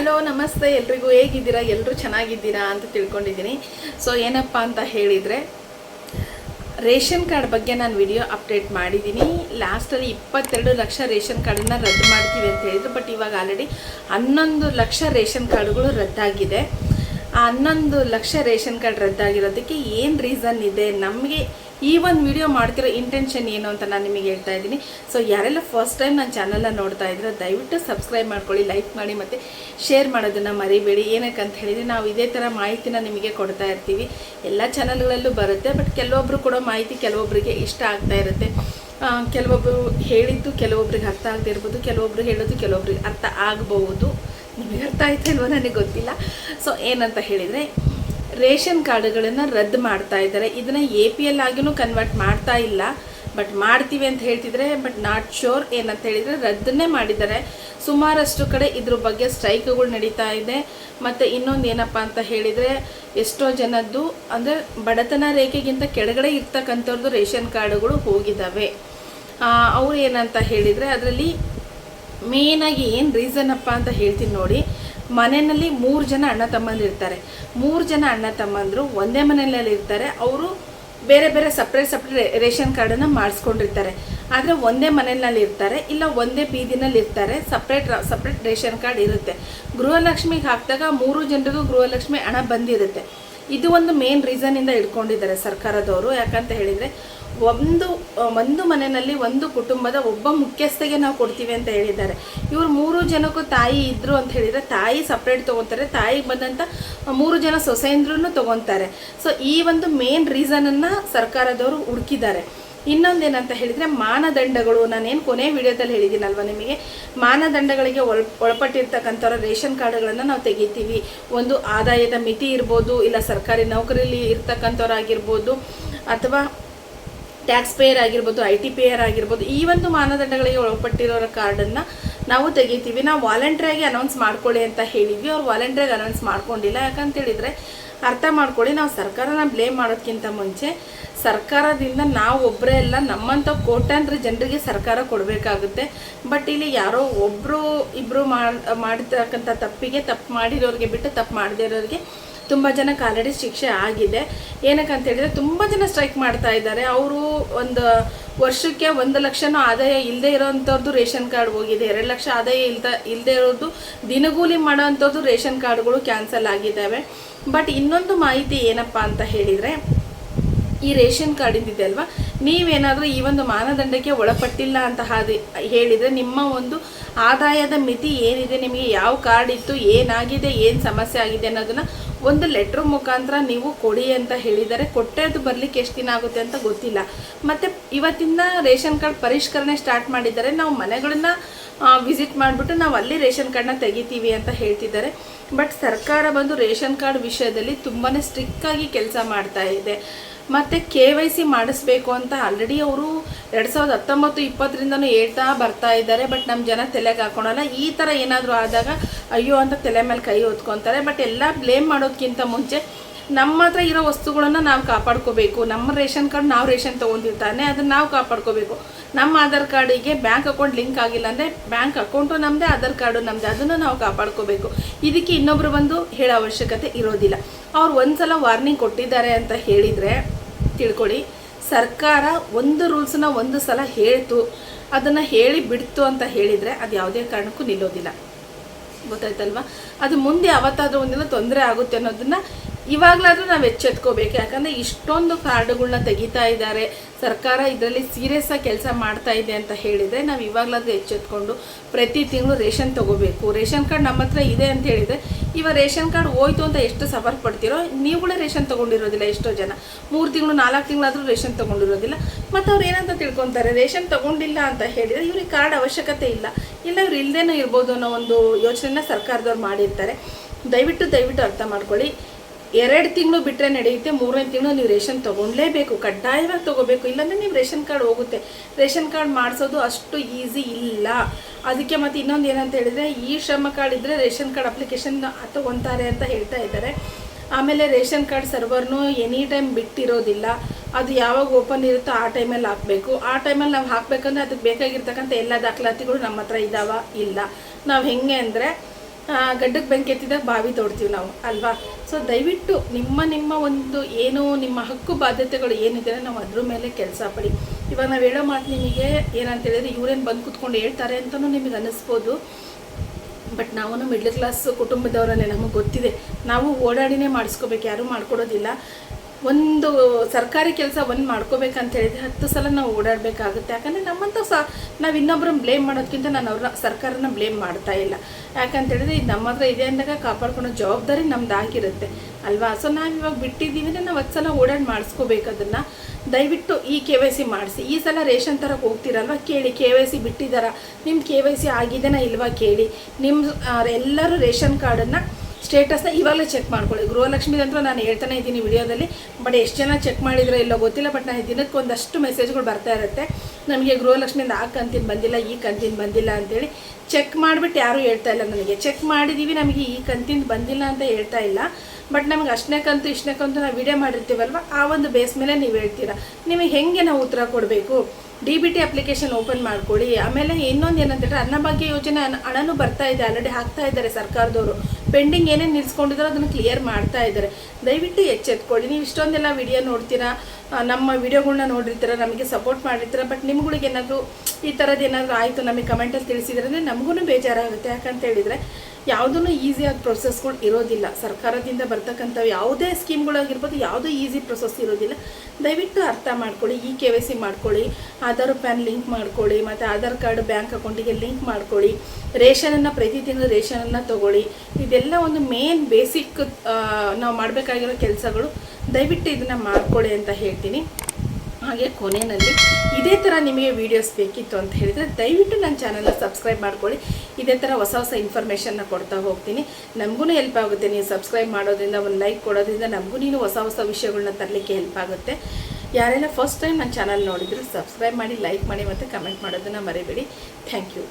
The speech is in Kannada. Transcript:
ಹಲೋ, ನಮಸ್ತೆ. ಎಲ್ರಿಗೂ ಹೇಗಿದ್ದೀರಾ? ಎಲ್ಲರೂ ಚೆನ್ನಾಗಿದ್ದೀರಾ ಅಂತ ತಿಳ್ಕೊಂಡಿದ್ದೀನಿ. ಸೊ ಏನಪ್ಪ ಅಂತ ಹೇಳಿದರೆ, ರೇಷನ್ ಕಾರ್ಡ್ ಬಗ್ಗೆ ನಾನು ವಿಡಿಯೋ ಅಪ್ಡೇಟ್ ಮಾಡಿದ್ದೀನಿ. ಲಾಸ್ಟಲ್ಲಿ ಇಪ್ಪತ್ತೆರಡು ಲಕ್ಷ ರೇಷನ್ ಕಾರ್ಡನ್ನು ರದ್ದು ಮಾಡ್ತೀವಿ ಅಂತ ಹೇಳಿದ್ರು. ಬಟ್ ಇವಾಗ ಆಲ್ರೆಡಿ ಹನ್ನೊಂದು ಲಕ್ಷ ರೇಷನ್ ಕಾರ್ಡುಗಳು ರದ್ದಾಗಿದೆ. ಆ ಹನ್ನೊಂದು ಲಕ್ಷ ರೇಷನ್ ಕಾರ್ಡ್ ರದ್ದಾಗಿರೋದಕ್ಕೆ ಏನು ರೀಸನ್ ಇದೆ? ನಮಗೆ ಈ ಒಂದು ವಿಡಿಯೋ ಮಾಡ್ತಿರೋ ಇಂಟೆನ್ಷನ್ ಏನು ಅಂತ ನಾನು ನಿಮಗೆ ಹೇಳ್ತಾ ಇದ್ದೀನಿ. ಸೊ ಯಾರೆಲ್ಲ ಫಸ್ಟ್ ಟೈಮ್ ನನ್ನ ಚಾನಲ್ನ ನೋಡ್ತಾ ಇದ್ರೆ, ದಯವಿಟ್ಟು ಸಬ್ಸ್ಕ್ರೈಬ್ ಮಾಡ್ಕೊಳ್ಳಿ ಲೈಕ್ ಮಾಡಿ ಮತ್ತು ಶೇರ್ ಮಾಡೋದನ್ನು ಮರಿಬೇಡಿ. ಏನಕ್ಕೆ ಅಂತ ಹೇಳಿದರೆ, ನಾವು ಇದೇ ಥರ ಮಾಹಿತಿನ ನಿಮಗೆ ಕೊಡ್ತಾ ಇರ್ತೀವಿ. ಎಲ್ಲ ಚಾನಲ್ಗಳಲ್ಲೂ ಬರುತ್ತೆ ಬಟ್ ಕೆಲವೊಬ್ಬರು ಕೊಡೋ ಮಾಹಿತಿ ಕೆಲವೊಬ್ಬರಿಗೆ ಇಷ್ಟ ಆಗ್ತಾ ಇರುತ್ತೆ. ಕೆಲವೊಬ್ಬರು ಹೇಳಿದ್ದು ಕೆಲವೊಬ್ರಿಗೆ ಅರ್ಥ ಆಗದೆ ಇರ್ಬೋದು, ಕೆಲವೊಬ್ರು ಹೇಳೋದು ಕೆಲವೊಬ್ರಿಗೆ ಅರ್ಥ ಆಗಬಹುದು. ನಿಮಗೆ ಅರ್ಥ ಆಯ್ತಾ ಇಲ್ವೋ ನನಗೆ ಗೊತ್ತಿಲ್ಲ. ಸೊ ಏನಂತ ಹೇಳಿದರೆ ರೇಷನ್ ಕಾರ್ಡ್ಗಳನ್ನು ರದ್ದು ಮಾಡ್ತಾ ಇದ್ದಾರೆ. ಇದನ್ನು ಎ ಪಿ ಎಲ್ ಆಗಿನೂ ಕನ್ವರ್ಟ್ ಮಾಡ್ತಾ ಇಲ್ಲ. ಬಟ್ ಮಾಡ್ತೀವಿ ಅಂತ ಹೇಳ್ತಿದ್ರೆ ಬಟ್ ನಾಟ್ ಶೋರ್ ಏನಂತ ಹೇಳಿದರೆ ರದ್ದನ್ನೇ ಮಾಡಿದ್ದಾರೆ. ಸುಮಾರಷ್ಟು ಕಡೆ ಇದ್ರ ಬಗ್ಗೆ ಸ್ಟ್ರೈಕ್ಗಳು ನಡೀತಾ ಇದೆ. ಮತ್ತು ಇನ್ನೊಂದು ಏನಪ್ಪ ಅಂತ ಹೇಳಿದರೆ, ಎಷ್ಟೋ ಜನದ್ದು ಅಂದರೆ ಬಡತನ ರೇಖೆಗಿಂತ ಕೆಳಗಡೆ ಇರ್ತಕ್ಕಂಥವ್ರದ್ದು ರೇಷನ್ ಕಾರ್ಡುಗಳು ಹೋಗಿದ್ದಾವೆ ಅವ್ರು ಏನಂತ ಹೇಳಿದರೆ, ಅದರಲ್ಲಿ ಮೇಯ್ನಾಗಿ ಏನು ರೀಸನ್ ಅಪ್ಪ ಅಂತ ಹೇಳ್ತೀನಿ ನೋಡಿ. ಮನೆಯಲ್ಲಿ ಮೂರು ಜನ ಅಣ್ಣ ತಮ್ಮಂದಿರ್ತಾರೆ ಮೂರು ಜನ ಅಣ್ಣ ತಮ್ಮಂದರು ಒಂದೇ ಮನೆಯಲ್ಲಿ ಇರ್ತಾರೆ. ಅವರು ಬೇರೆ ಬೇರೆ ಸಪ್ರೇಟ್ ಸಪ್ರೇಟ್ ರೇಷನ್ ಕಾರ್ಡನ್ನು ಮಾಡಿಸ್ಕೊಂಡಿರ್ತಾರೆ. ಆದರೆ ಒಂದೇ ಮನೆಯಲ್ಲಿ ಇರ್ತಾರೆ, ಇಲ್ಲ ಒಂದೇ ಬೀದಿನಲ್ಲಿ ಇರ್ತಾರೆ. ಸಪ್ರೇಟ್ ಸಪ್ರೇಟ್ ರೇಷನ್ ಕಾರ್ಡ್ ಇರುತ್ತೆ. ಗೃಹಲಕ್ಷ್ಮಿಗೆ ಹಾಕಿದಾಗ ಮೂರು ಜನರಿಗೂ ಗೃಹಲಕ್ಷ್ಮಿ ಹಣ ಬಂದಿರುತ್ತೆ. ಇದು ಒಂದು ಮೇನ್ ರೀಸನಿಂದ ಇಟ್ಕೊಂಡಿದ್ದಾರೆ ಸರ್ಕಾರದವರು. ಯಾಕಂತ ಹೇಳಿದರೆ ಒಂದು ಒಂದು ಮನೆಯಲ್ಲಿ ಒಂದು ಕುಟುಂಬದ ಒಬ್ಬ ಮುಖ್ಯಸ್ಥಗೆ ನಾವು ಕೊಡ್ತೀವಿ ಅಂತ ಹೇಳಿದ್ದಾರೆ. ಇವರು ಮೂರು ಜನಕ್ಕೂ ತಾಯಿ ಇದ್ದರು ಅಂತ ಹೇಳಿದರೆ ತಾಯಿ ಸಪ್ರೇಟ್ ತೊಗೊತಾರೆ, ತಾಯಿಗೆ ಬಂದಂಥ ಮೂರು ಜನ ಸೊಸೆಂದ್ರೂ ತೊಗೊತಾರೆ. ಸೊ ಈ ಒಂದು ಮೇನ್ ರೀಸನನ್ನು ಸರ್ಕಾರದವರು ಹುಡುಕಿದ್ದಾರೆ. ಇನ್ನೊಂದೇನಂತ ಹೇಳಿದರೆ ಮಾನದಂಡಗಳು, ನಾನೇನು ಕೊನೆ ವಿಡಿಯೋದಲ್ಲಿ ಹೇಳಿದ್ದೀನಲ್ವ ನಿಮಗೆ? ಮಾನದಂಡಗಳಿಗೆ ಒಳ, ಒಳಪಟ್ಟಿರ್ತಕ್ಕಂಥವ್ರ ರೇಷನ್ ಕಾರ್ಡ್ಗಳನ್ನು ನಾವು ತೆಗಿತೀವಿ. ಒಂದು ಆದಾಯದ ಮಿತಿ ಇರ್ಬೋದು, ಇಲ್ಲ ಸರ್ಕಾರಿ ನೌಕರಿಯಲ್ಲಿ ಇರ್ತಕ್ಕಂಥವ್ರಾಗಿರ್ಬೋದು, ಅಥವಾ ಟ್ಯಾಕ್ಸ್ ಪೇಯರ್ ಆಗಿರ್ಬೋದು ಐ ಟಿ ಪೇಯರ್ ಆಗಿರ್ಬೋದು, ಈ ಒಂದು ಮಾನದಂಡಗಳಿಗೆ ಒಳಪಟ್ಟಿರೋ ಕಾರ್ಡನ್ನು ನಾವು ತೆಗಿತೀವಿ. ನಾವು ವಾಲಂಟ್ರಿಯಾಗಿ ಅನೌನ್ಸ್ ಮಾಡ್ಕೊಳ್ಳಿ ಅಂತ ಹೇಳಿದ್ವಿ. ಅವ್ರು ವಾಲಂಟ್ರಿಯಾಗಿ ಅನೌನ್ಸ್ ಮಾಡ್ಕೊಂಡಿಲ್ಲ. ಯಾಕಂತ ಹೇಳಿದರೆ ಅರ್ಥ ಮಾಡ್ಕೊಳ್ಳಿ, ನಾವು ಸರ್ಕಾರನ ಬ್ಲೇಮ್ ಮಾಡೋದಕ್ಕಿಂತ ಮುಂಚೆ ಸರ್ಕಾರದಿಂದ ನಾವು ಒಬ್ಬರೇ ಎಲ್ಲ ನಮ್ಮಂಥ ಕೋಟ್ಯಾಂತರ ಜನರಿಗೆ ಸರ್ಕಾರ ಕೊಡಬೇಕಾಗುತ್ತೆ. ಬಟ್ ಇಲ್ಲಿ ಯಾರೋ ಒಬ್ಬರು ಇಬ್ಬರು ಮಾಡಿರ್ತಕ್ಕಂಥ ತಪ್ಪಿಗೆ ತಪ್ಪು ಮಾಡಿರೋರಿಗೆ ಬಿಟ್ಟು ತಪ್ಪು ಮಾಡದೇ ಇರೋರಿಗೆ ತುಂಬ ಜನಕ್ಕೆ ಆಲ್ರೆಡಿ ಶಿಕ್ಷೆ ಆಗಿದೆ. ಏನಕ್ಕೆ ಅಂತ ಹೇಳಿದರೆ ತುಂಬ ಜನ ಸ್ಟ್ರೈಕ್ ಮಾಡ್ತಾ ಇದ್ದಾರೆ. ಅವರು ಒಂದು ವರ್ಷಕ್ಕೆ ಒಂದು ಲಕ್ಷನೂ ಆದಾಯ ಇಲ್ಲದೆ ಇರೋವಂಥವ್ರದ್ದು ರೇಷನ್ ಕಾರ್ಡ್ ಹೋಗಿದೆ. ಎರಡು ಲಕ್ಷ ಆದಾಯ ಇಲ್ದ ಇಲ್ಲದೆ ಇರೋದು ದಿನಗೂಲಿ ಮಾಡೋವಂಥದ್ದು ರೇಷನ್ ಕಾರ್ಡ್ಗಳು ಕ್ಯಾನ್ಸಲ್ ಆಗಿದ್ದಾವೆ. ಬಟ್ ಇನ್ನೊಂದು ಮಾಹಿತಿ ಏನಪ್ಪ ಅಂತ ಹೇಳಿದರೆ ಈ ರೇಷನ್ ಕಾರ್ಡ್ ಇದೆ ಅಲ್ವಾ? ನೀವೇನಾದರೂ ಈ ಒಂದು ಮಾನದಂಡಕ್ಕೆ ಒಳಪಟ್ಟಿಲ್ಲ ಅಂತ ಹೇಳಿದರೆ ನಿಮ್ಮ ಒಂದು ಆದಾಯದ ಮಿತಿ ಏನಿದೆ, ನಿಮಗೆ ಯಾವ ಕಾರ್ಡ್ ಇತ್ತು, ಏನಾಗಿದೆ, ಏನು ಸಮಸ್ಯೆ ಆಗಿದೆ ಅನ್ನೋದನ್ನು ಒಂದು ಲೆಟ್ರ್ ಮುಖಾಂತರ ನೀವು ಕೊಡಿ ಅಂತ ಹೇಳಿದರೆ ಕೊಟ್ಟದ್ದು ಬರಲಿಕ್ಕೆ ಎಷ್ಟು ದಿನ ಆಗುತ್ತೆ ಅಂತ ಗೊತ್ತಿಲ್ಲ. ಮತ್ತು ಇವತ್ತಿಂದ ರೇಷನ್ ಕಾರ್ಡ್ ಪರಿಷ್ಕರಣೆ ಸ್ಟಾರ್ಟ್ ಮಾಡಿದ್ದಾರೆ ನಾವು ಮನೆಗಳನ್ನ ವಿಸಿಟ್ ಮಾಡಿಬಿಟ್ಟು ನಾವು ಅಲ್ಲಿ ರೇಷನ್ ಕಾರ್ಡ್ನ ತೆಗಿತೀವಿ ಅಂತ ಹೇಳ್ತಿದ್ದಾರೆ. ಬಟ್ ಸರ್ಕಾರ ಬಂದು ರೇಷನ್ ಕಾರ್ಡ್ ವಿಷಯದಲ್ಲಿ ತುಂಬಾ ಸ್ಟ್ರಿಕ್ಟಾಗಿ ಕೆಲಸ ಮಾಡ್ತಾ ಇದೆ. ಮತ್ತು ಕೆ ವೈ ಸಿ ಮಾಡಿಸ್ಬೇಕು ಅಂತ ಆಲ್ರೆಡಿ ಅವರು ಎರಡು ಸಾವಿರದ ಹತ್ತೊಂಬತ್ತು ಇಪ್ಪತ್ತರಿಂದನೂ ಹೇಳ್ತಾ ಬರ್ತಾ ಇದ್ದಾರೆ ಬಟ್ ನಮ್ಮ ಜನ ತಲೆಗೆ ಹಾಕೊಳಲ್ಲ. ಈ ಥರ ಏನಾದರೂ ಆದಾಗ ಅಯ್ಯೋ ಅಂತ ತಲೆ ಮೇಲೆ ಕೈ ಹೊತ್ಕೊತಾರೆ. ಬಟ್ ಎಲ್ಲ ಬ್ಲೇಮ್ ಮಾಡೋದಕ್ಕಿಂತ ಮುಂಚೆ ನಮ್ಮ ಹತ್ರ ಇರೋ ವಸ್ತುಗಳನ್ನು ನಾವು ಕಾಪಾಡ್ಕೋಬೇಕು. ನಮ್ಮ ರೇಷನ್ ಕಾರ್ಡ್ ನಾವು ರೇಷನ್ ತೊಗೊಂಡಿರ್ತಾನೆ, ಅದನ್ನು ನಾವು ಕಾಪಾಡ್ಕೋಬೇಕು. ನಮ್ಮ ಆಧಾರ್ ಕಾರ್ಡಿಗೆ ಬ್ಯಾಂಕ್ ಅಕೌಂಟ್ ಲಿಂಕ್ ಆಗಿಲ್ಲ ಅಂದರೆ ಬ್ಯಾಂಕ್ ಅಕೌಂಟು ನಮ್ಮದೇ ಆಧಾರ್ ಕಾರ್ಡು ನಮ್ಮದೇ ಅದನ್ನು ನಾವು ಕಾಪಾಡ್ಕೋಬೇಕು. ಇದಕ್ಕೆ ಇನ್ನೊಬ್ರು ಬಂದು ಹೇಳೋ ಅವಶ್ಯಕತೆ ಇರೋದಿಲ್ಲ. ಅವ್ರು ಒಂದ್ಸಲ ವಾರ್ನಿಂಗ್ ಕೊಟ್ಟಿದ್ದಾರೆ ಅಂತ ಹೇಳಿದರೆ ತಿಳ್ಕೊಳ್ಳಿ. ಸರ್ಕಾರ ಒಂದು ರೂಲ್ಸನ್ನ ಒಂದು ಸಲ ಹೇಳ್ತು, ಅದನ್ನು ಹೇಳಿ ಬಿಡ್ತು ಅಂತ ಹೇಳಿದರೆ ಅದು ಯಾವುದೇ ಕಾರಣಕ್ಕೂ ನಿಲ್ಲೋದಿಲ್ಲ. ಗೊತ್ತಾಯ್ತಲ್ವಾ? ಅದು ಮುಂದೆ ಯಾವತ್ತಾದ್ರೂ ಒಂದಿನ ತೊಂದರೆ ಆಗುತ್ತೆ ಅನ್ನೋದನ್ನ ಇವಾಗಲಾದರೂ ನಾವು ಎಚ್ಚೆತ್ಕೋಬೇಕು. ಯಾಕಂದರೆ ಇಷ್ಟೊಂದು ಕಾರ್ಡುಗಳನ್ನ ತೆಗಿತಾ ಇದ್ದಾರೆ. ಸರ್ಕಾರ ಇದರಲ್ಲಿ ಸೀರಿಯಸ್ ಆಗಿ ಕೆಲಸ ಮಾಡ್ತಾ ಇದೆ ಅಂತ ಹೇಳಿದರೆ ನಾವು ಇವಾಗಲಾದರೂ ಎಚ್ಚೆತ್ಕೊಂಡು ಪ್ರತಿ ತಿಂಗಳು ರೇಷನ್ ತೊಗೋಬೇಕು. ರೇಷನ್ ಕಾರ್ಡ್ ನಮ್ಮ ಹತ್ರ ಇದೆ ಅಂತ ಹೇಳಿದರೆ, ಇವಾಗ ರೇಷನ್ ಕಾರ್ಡ್ ಹೋಯ್ತು ಅಂತ ಎಷ್ಟು ಸಫರ್ ಪಡ್ತೀರೋ ನೀವುಗಳೇ ರೇಷನ್ ತೊಗೊಂಡಿರೋದಿಲ್ಲ ಎಷ್ಟೋ ಜನ. ಮೂರು ತಿಂಗಳು, ನಾಲ್ಕು ತಿಂಗಳಾದರೂ ರೇಷನ್ ತೊಗೊಂಡಿರೋದಿಲ್ಲ. ಮತ್ತು ಅವ್ರು ಏನಂತ ತಿಳ್ಕೊತಾರೆ? ರೇಷನ್ ತೊಗೊಂಡಿಲ್ಲ ಅಂತ ಹೇಳಿದರೆ ಇವ್ರಿಗೆ ಕಾರ್ಡ್ ಅವಶ್ಯಕತೆ ಇಲ್ಲ. ಇಲ್ಲ, ಇವ್ರು ಇಲ್ಲದೇನೋ ಇರ್ಬೋದು ಅನ್ನೋ ಒಂದು ಯೋಚನೆನ ಸರ್ಕಾರದವ್ರು ಮಾಡಿರ್ತಾರೆ. ದಯವಿಟ್ಟು ದಯವಿಟ್ಟು ಅರ್ಥ ಮಾಡ್ಕೊಳ್ಳಿ. ಎರಡು ತಿಂಗಳು ಬಿಟ್ಟರೆ ನಡೆಯುತ್ತೆ, ಮೂರನೇ ತಿಂಗಳು ನೀವು ರೇಷನ್ ತೊಗೊಳ್ಲೇಬೇಕು ಕಡ್ಡಾಯವಾಗಿ ತೊಗೋಬೇಕು. ಇಲ್ಲಾಂದರೆ ನೀವು ರೇಷನ್ ಕಾರ್ಡ್ ಹೋಗುತ್ತೆ. ರೇಷನ್ ಕಾರ್ಡ್ ಮಾಡಿಸೋದು ಅಷ್ಟು ಈಸಿ ಇಲ್ಲ. ಅದಕ್ಕೆ ಮತ್ತು ಇನ್ನೊಂದು ಏನಂತ ಹೇಳಿದರೆ, ಈ ಶ್ರಮ ಕಾರ್ಡ್ ಇದ್ದರೆ ರೇಷನ್ ಕಾರ್ಡ್ ಅಪ್ಲಿಕೇಶನ್ ತೊಗೊತಾರೆ ಅಂತ ಹೇಳ್ತಾ ಇದ್ದಾರೆ. ಆಮೇಲೆ ರೇಷನ್ ಕಾರ್ಡ್ ಸರ್ವರ್ನು ಎನಿ ಟೈಮ್ ಬಿಟ್ಟಿರೋದಿಲ್ಲ. ಅದು ಯಾವಾಗ ಓಪನ್ ಇರುತ್ತೋ ಆ ಟೈಮಲ್ಲಿ ಹಾಕಬೇಕು. ಆ ಟೈಮಲ್ಲಿ ನಾವು ಹಾಕಬೇಕಂದ್ರೆ ಅದಕ್ಕೆ ಬೇಕಾಗಿರ್ತಕ್ಕಂಥ ಎಲ್ಲ ದಾಖಲಾತಿಗಳು ನಮ್ಮ ಹತ್ರ ಇದ್ದಾವ ಇಲ್ಲ. ನಾವು ಹೆಂಗೆ ಅಂದರೆ ಗಡ್ಡಕ್ಕೆ ಬೆಂಕಿ ಎತ್ತಿದಾಗ ಬಾವಿ ತೋಡ್ತೀವಿ ನಾವು, ಅಲ್ವಾ? ಸೊ ದಯವಿಟ್ಟು ನಿಮ್ಮ ನಿಮ್ಮ ಒಂದು ಏನು ನಿಮ್ಮ ಹಕ್ಕು ಬಾಧ್ಯತೆಗಳು ಏನಿದೆ ನಾವು ಅದ್ರ ಮೇಲೆ ಕೆಲಸ ಪಡಿ. ಇವಾಗ ನಾವು ಹೇಳೋ ಮಾತು ನಿಮಗೆ ಏನಂತ ಹೇಳಿದ್ರೆ, ಇವರೇನು ಬಂದು ಕುತ್ಕೊಂಡು ಹೇಳ್ತಾರೆ ಅಂತಲೂ ನಿಮಗೆ ಅನ್ನಿಸ್ಬೋದು ಬಟ್ ನಾವು ಮಿಡ್ಲ್ ಕ್ಲಾಸ್ ಕುಟುಂಬದವರನ್ನೇ ನಮಗೆ ಗೊತ್ತಿದೆ. ನಾವು ಓಡಾಡಿನೇ ಮಾಡಿಸ್ಕೋಬೇಕು, ಯಾರೂ ಮಾಡ್ಕೊಡೋದಿಲ್ಲ. ಒಂದು ಸರ್ಕಾರಿ ಕೆಲಸ ಒಂದು ಮಾಡ್ಕೋಬೇಕಂತ ಹೇಳಿದ್ರೆ ಹತ್ತು ಸಲ ನಾವು ಓಡಾಡಬೇಕಾಗುತ್ತೆ. ಯಾಕಂದರೆ ನಮ್ಮಂಥ ಸಹ ನಾವು ಇನ್ನೊಬ್ಬರನ್ನ ಬ್ಲೇಮ್ ಮಾಡೋದಕ್ಕಿಂತ ನಾನು ಅವ್ರನ್ನ ಸರ್ಕಾರನ ಬ್ಲೇಮ್ ಮಾಡ್ತಾ ಇಲ್ಲ. ಯಾಕಂತ ಹೇಳಿದ್ರೆ ಇದು ನಮ್ಮ ಹತ್ರ ಇದೆ ಅಂದಾಗ ಕಾಪಾಡ್ಕೊಳೋ ಜವಾಬ್ದಾರಿ ನಮ್ದು ಆಗಿರುತ್ತೆ. ಅಲ್ವಾ? ಸೊ ನಾವು ಇವಾಗ ಬಿಟ್ಟಿದ್ದೀವಿ ಅಂದರೆ ನಾವು ಹತ್ತು ಸಲ ಓಡಾಡಿ ಮಾಡಿಸ್ಕೋಬೇಕು ಅದನ್ನು ದಯವಿಟ್ಟು ಈ ಕೆ ವೈ ಸಿ ಮಾಡಿಸಿ. ಈ ಸಲ ರೇಷನ್ ತರಕ್ಕೆ ಹೋಗ್ತೀರಲ್ವ? ಕೇಳಿ. ಕೆ ವೈ ಸಿ ಬಿಟ್ಟಿದ್ದಾರಾ ನಿಮ್ಮ ಕೆ ವೈ ಸಿ ಆಗಿದೆನಾ ಇಲ್ವಾ ಕೇಳಿ. ನಿಮ್ಮ ಎಲ್ಲರೂ ರೇಷನ್ ಕಾರ್ಡನ್ನು ಸ್ಟೇಟಸ್ನ ಇವಾಗಲೇ ಚೆಕ್ ಮಾಡ್ಕೊಳ್ಳಿ. ಗೃಹಲಕ್ಷ್ಮಿದಂತೂ ನಾನು ಹೇಳ್ತಾನೆ ಇದ್ದೀನಿ ವಿಡಿಯೋದಲ್ಲಿ. ಬಟ್ ಎಷ್ಟು ಜನ ಚೆಕ್ ಮಾಡಿದ್ರೆ ಇಲ್ಲೋ ಗೊತ್ತಿಲ್ಲ ಬಟ್ ನಾನು ದಿನಕ್ಕೆ ಒಂದಷ್ಟು ಮೆಸೇಜ್ಗಳು ಬರ್ತಾ ಇರುತ್ತೆ. ನಮಗೆ ಗೃಹಲಕ್ಷ್ಮಿಯಿಂದ ಆ ಕಂತಿನ ಬಂದಿಲ್ಲ, ಈ ಕಂತಿನ ಬಂದಿಲ್ಲ ಅಂತೇಳಿ ಚೆಕ್ ಮಾಡಿಬಿಟ್ಟು ಯಾರೂ ಹೇಳ್ತಾ ಇಲ್ಲ ನನಗೆ. ಚೆಕ್ ಮಾಡಿದ್ದೀವಿ ನಮಗೆ ಈ ಕಂತಿನ ಬಂದಿಲ್ಲ ಅಂತ ಹೇಳ್ತಾ ಇಲ್ಲ. ಬಟ್ ನಮಗೆ ಅಷ್ಟನೇ ಕಂತು ಇಷ್ಟನೇ ಕಂತು ನಾವು ವಿಡಿಯೋ ಮಾಡಿರ್ತೀವಲ್ವ? ಆ ಒಂದು ಬೇಸ್ ಮೇಲೆ ನೀವು ಹೇಳ್ತೀರಾ. ನಿಮಗೆ ಹೆಂಗೆ ನಾವು ಉತ್ತರ ಕೊಡಬೇಕು? D B T application open ಮಾಡ್ಕೊಳ್ಳಿ. ಆಮೇಲೆ ಇನ್ನೊಂದು ಏನಂತಂದರೆ ಅನ್ನಭಾಗ್ಯ ಯೋಜನೆ ಹಣ- ಹಣನೂ ಬರ್ತಾ ಇದೆ ಆಲ್ರೆಡಿ ಹಾಕ್ತಾ ಇದ್ದಾರೆ ಸರ್ಕಾರದವರು. ಪೆಂಡಿಂಗ್ ಏನೇನು ನಿಲ್ಸ್ಕೊಂಡಿದ್ರು ಅದನ್ನು ಕ್ಲಿಯರ್ ಮಾಡ್ತಾ ಇದ್ದಾರೆ. ದಯವಿಟ್ಟು ಎಚ್ಚೆತ್ಕೊಳ್ಳಿ. ನೀವು ಇಷ್ಟೊಂದೆಲ್ಲ ವಿಡಿಯೋ ನೋಡ್ತೀರಾ ನಮ್ಮ ವಿಡಿಯೋಗಳನ್ನ ನೋಡಿರ್ತೀರ, ನಮಗೆ ಸಪೋರ್ಟ್ ಮಾಡಿರ್ತೀರ ಬಟ್ ನಿಮ್ಗಳಿಗೆ ಏನಾದರೂ ಈ ಥರದ್ದು ಏನಾದರೂ ಆಯಿತು ನಮಗೆ ಕಮೆಂಟಲ್ಲಿ ತಿಳಿಸಿದ್ರೆ ಅಂದರೆ ನಮಗೂ ಬೇಜಾರಾಗುತ್ತೆ. ಯಾಕಂತ ಹೇಳಿದರೆ ಯಾವುದೂ ಈಸಿಯಾದ ಪ್ರೊಸೆಸ್ಗಳು ಇರೋದಿಲ್ಲ. ಸರ್ಕಾರದಿಂದ ಬರ್ತಕ್ಕಂಥ ಯಾವುದೇ ಸ್ಕೀಮ್ಗಳಾಗಿರ್ಬೋದು ಯಾವುದೇ ಈಸಿ ಪ್ರೊಸೆಸ್ ಇರೋದಿಲ್ಲ. ದಯವಿಟ್ಟು ಅರ್ಥ ಮಾಡ್ಕೊಳ್ಳಿ ಇ ಕೆ ವೈ ಸಿ ಮಾಡ್ಕೊಳ್ಳಿ, ಆಧಾರ್ ಪ್ಯಾನ್ ಲಿಂಕ್ ಮಾಡ್ಕೊಳ್ಳಿ, ಮತ್ತು ಆಧಾರ್ ಕಾರ್ಡ್ ಬ್ಯಾಂಕ್ ಅಕೌಂಟಿಗೆ ಲಿಂಕ್ ಮಾಡ್ಕೊಳ್ಳಿ ರೇಷನನ್ನು ಪ್ರತಿ ತಿಂಗಳು ರೇಷನನ್ನು ತೊಗೊಳ್ಳಿ. ಇದೆಲ್ಲ ಒಂದು ಮೇನ್ ಬೇಸಿಕ್ ನಾವು ಮಾಡಬೇಕಾಗಿರೋ ಕೆಲಸಗಳು. ದಯವಿಟ್ಟು ಇದನ್ನು ಮಾಡ್ಕೊಳ್ಳಿ ಅಂತ ಹೇಳ್ತೀನಿ. ಹಾಗೆ ಕೊನೆಯಲ್ಲಿ ಇದೇ ಥರ ನಿಮಗೆ ವೀಡಿಯೋಸ್ ಬೇಕಿತ್ತು ಅಂತ ಹೇಳಿದರೆ ದಯವಿಟ್ಟು ನನ್ನ ಚಾನಲ್ನ ಸಬ್ಸ್ಕ್ರೈಬ್ ಮಾಡ್ಕೊಳ್ಳಿ. ಇದೇ ಥರ ಹೊಸ ಹೊಸ ಇನ್ಫಾರ್ಮೇಷನ್ನ ಕೊಡ್ತಾ ಹೋಗ್ತೀನಿ. ನಮಗೂ ಹೆಲ್ಪ್ ಆಗುತ್ತೆ. ನೀವು ಸಬ್ಸ್ಕ್ರೈಬ್ ಮಾಡೋದ್ರಿಂದ, ಒಂದು ಲೈಕ್ ಕೊಡೋದ್ರಿಂದ ನಮಗೂ ನೀನು ಹೊಸ ಹೊಸ ವಿಷಯಗಳನ್ನ ತರಲಿಕ್ಕೆ ಹೆಲ್ಪ್ ಆಗುತ್ತೆ. ಯಾರೆಲ್ಲ ಫಸ್ಟ್ ಟೈಮ್ ನನ್ನ ಚಾನಲ್ ನೋಡಿದ್ರು ಸಬ್ಸ್ಕ್ರೈಬ್ ಮಾಡಿ ಲೈಕ್ ಮಾಡಿ ಮತ್ತು ಕಮೆಂಟ್ ಮಾಡೋದನ್ನು ಮರಿಬೇಡಿ. Thank you